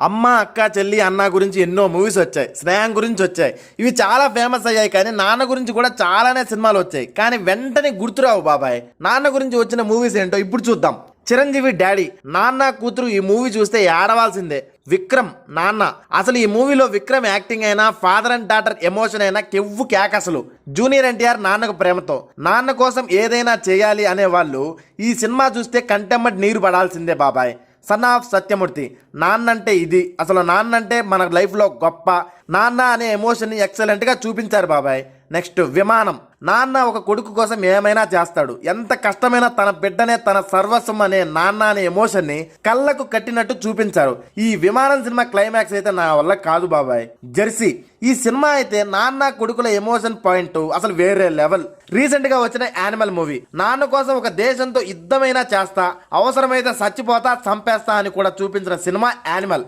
అమ్మ అక్క చెల్లి అన్న గురించి ఎన్నో మూవీస్ వచ్చాయి. స్నేహం గురించి వచ్చాయి. ఇవి చాలా ఫేమస్ అయ్యాయి కానీ నాన్న గురించి కూడా చాలానే సినిమాలు వచ్చాయి. కానీ వెంటనే గుర్తురావు బాబాయ్ నాన్న గురించి వచ్చిన మూవీస్ ఏంటో ఇప్పుడు చూద్దాం. చిరంజీవి డాడీ నాన్న కూతురు ఈ మూవీ చూస్తే ఏడవాల్సిందే. విక్రమ్ నాన్న అసలు ఈ మూవీలో విక్రమ్ యాక్టింగ్ అయినా ఫాదర్ అండ్ డాటర్ ఎమోషన్ అయినా కెవ్వు క్యాక్ అసలు. జూనియర్ ఎన్టీఆర్ నాన్నకు ప్రేమతో నాన్న కోసం ఏదైనా చేయాలి అనే వాళ్ళు ఈ సినిమా చూస్తే కంటెమ్మటి నీరు పడాల్సిందే బాబాయ్. Son of Satyamurthy. నాన్న అంటే ఇది. అసలు నాన్న అంటే మన లైఫ్లో గొప్ప. నాన్న అనే ఎమోషన్ని ఎక్సలెంట్గా చూపించారు బాబాయ్. నెక్స్ట్ విమానం. నాన్న ఒక కొడుకు కోసం ఏమైనా చేస్తాడు. ఎంత కష్టమైనా తన బిడ్డనే తన సర్వస్వం అనే నాన్న అనే ఎమోషన్ని కళ్ళకు కట్టినట్టు చూపించారు. ఈ విమానం సినిమా క్లైమాక్స్ అయితే నా వల్ల కాదు బాబాయ్. జెర్సీ ఈ సినిమా అయితే నాన్న కొడుకుల ఎమోషన్ పాయింట్ అసలు వేరే లెవెల్. రీసెంట్గా వచ్చిన యానిమల్ మూవీ. నాన్న కోసం ఒక దేశంతో యుద్ధమైనా చేస్తా అవసరమైతే చచ్చిపోతా చంపేస్తా అని కూడా చూపించిన సినిమా యానిమల్.